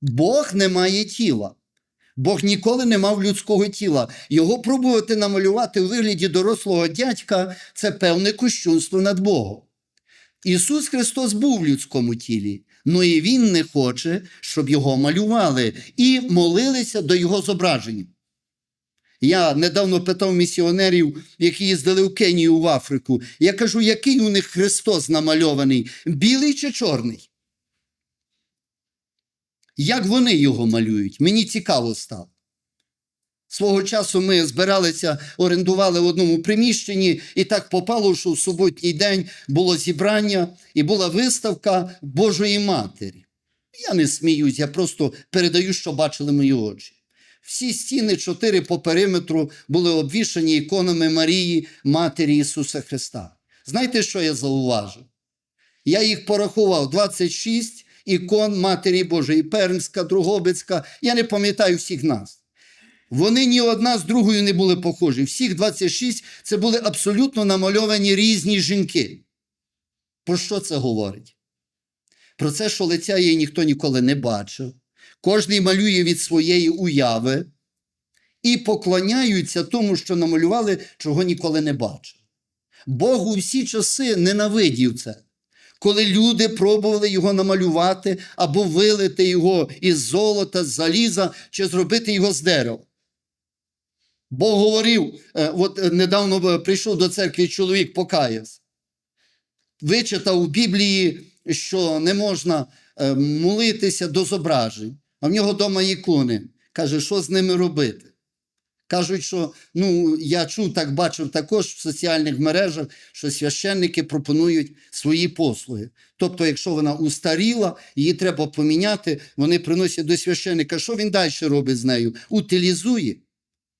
Бог не має тіла. Бог ніколи не мав людського тіла. Його пробувати намалювати у вигляді дорослого дядька це певне кощунство над Богом. Ісус Христос був в людському тілі, але і Він не хоче, щоб його малювали і молилися до Його зображення. Я недавно питав місіонерів, які їздили в Кенію в Африку. Я кажу, який у них Христос намальований, білий чи чорний? Як вони його малюють? Мені цікаво стало. Свого часу ми збиралися, орендували в одному приміщенні, і так попало, що в суботній день було зібрання і була виставка Божої Матері. Я не сміюсь, я просто передаю, що бачили мої очі. Всі стіни, чотири по периметру, були обвішані іконами Марії, Матері Ісуса Христа. Знаєте, що я зауважив? Я їх порахував 26 ікон Матері Божої, Пермська, Другобицька. Я не пам'ятаю всіх нас. Вони ні одна з другою не були похожі. Всіх 26 це були абсолютно намальовані різні жінки. Про що це говорить? Про це, що лиця її ніхто ніколи не бачив. Кожний малює від своєї уяви і поклоняються тому, що намалювали, чого ніколи не бачив. Бог у всі часи ненавидів це. Коли люди пробували його намалювати або вилити його із золота, з заліза чи зробити його з дерева. Бог говорив, е, от е, недавно е, прийшов до церкви чоловік покаявся. Вичитав у Біблії, що не можна молитися до зображень, а в нього вдома ікони. Каже, що з ними робити? Кажуть, що ну, я чув, так бачив також в соціальних мережах, що священники пропонують свої послуги. Тобто, якщо вона устаріла, її треба поміняти, вони приносять до священника. Що він далі робить з нею? Утилізує,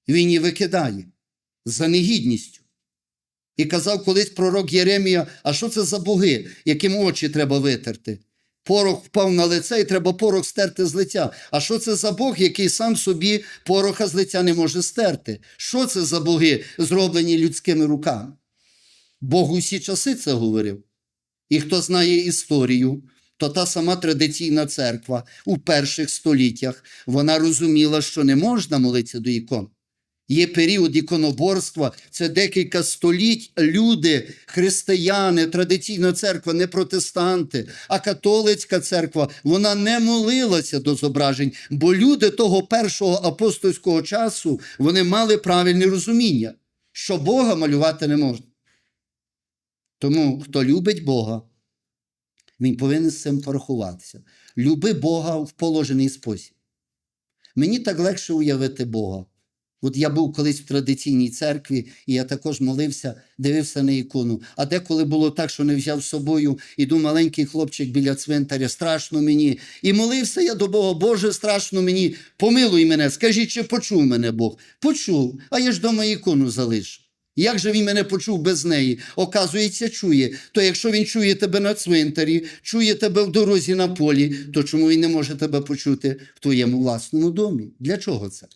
він її викидає за негідністю. І казав колись пророк Єремія: а що це за боги, яким очі треба витерти? Порох впав на лице і треба порох стерти з лиця. А що це за Бог, який сам собі пороха з лиця не може стерти? Що це за боги, зроблені людськими руками? Бог усі часи це говорив. І хто знає історію, то та сама традиційна церква у перших століттях вона розуміла, що не можна молитися до ікон. Є період іконоборства, це декілька століть. Люди, християни, традиційна церква, не протестанти, а католицька церква, вона не молилася до зображень, бо люди того першого апостольського часу вони мали правильне розуміння, що Бога малювати не можна. Тому, хто любить Бога, він повинен з цим порахуватися. Люби Бога в положений спосіб. Мені так легше уявити Бога. От я був колись в традиційній церкві, і я також молився, дивився на ікону. А деколи було так, що не взяв з собою, іду маленький хлопчик біля цвинтаря, страшно мені. І молився я до Бога, Боже, страшно мені, помилуй мене, скажіть, чи почув мене Бог? Почув, а я ж дома ікону залишив. Як же він мене почув без неї? Оказується, чує. То якщо він чує тебе на цвинтарі, чує тебе в дорозі на полі, то чому він не може тебе почути в твоєму власному домі? Для чого це?